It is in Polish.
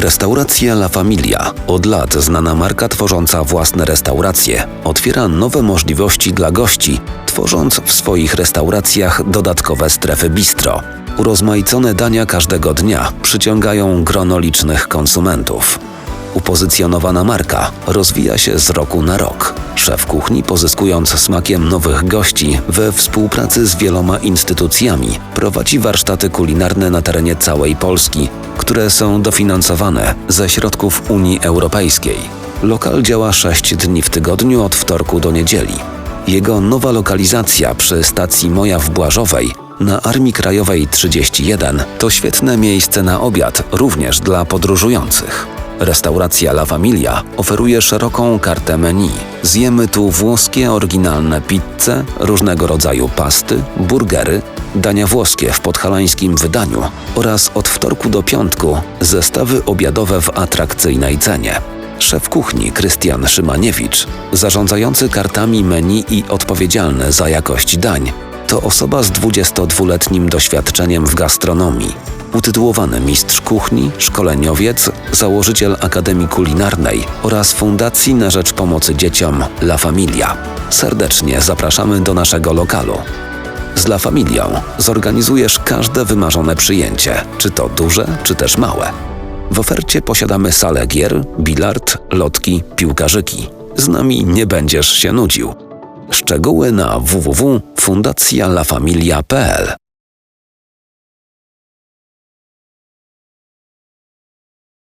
Restauracja La Familia, od lat znana marka tworząca własne restauracje, otwiera nowe możliwości dla gości, tworząc w swoich restauracjach dodatkowe strefy bistro. Urozmaicone dania każdego dnia przyciągają grono licznych konsumentów. Upozycjonowana marka rozwija się z roku na rok. Szef kuchni, pozyskując smakiem nowych gości we współpracy z wieloma instytucjami, prowadzi warsztaty kulinarne na terenie całej Polski, które są dofinansowane ze środków Unii Europejskiej. Lokal działa 6 dni w tygodniu od wtorku do niedzieli. Jego nowa lokalizacja przy stacji Moja w Błażowej na Armii Krajowej 31 to świetne miejsce na obiad również dla podróżujących. Restauracja La Familia oferuje szeroką kartę menu. Zjemy tu włoskie oryginalne pizze, różnego rodzaju pasty, burgery, dania włoskie w podhalańskim wydaniu oraz od wtorku do piątku zestawy obiadowe w atrakcyjnej cenie. Szef kuchni Krystian Szymaniewicz, zarządzający kartami menu i odpowiedzialny za jakość dań, to osoba z 22-letnim doświadczeniem w gastronomii. Utytułowany mistrz kuchni, szkoleniowiec, założyciel Akademii Kulinarnej oraz Fundacji na rzecz pomocy dzieciom La Familia. Serdecznie zapraszamy do naszego lokalu. Z La Familią zorganizujesz każde wymarzone przyjęcie, czy to duże, czy też małe. W ofercie posiadamy salę gier, bilard, lotki, piłkarzyki. Z nami nie będziesz się nudził. Szczegóły na www.fundacjalafamilia.pl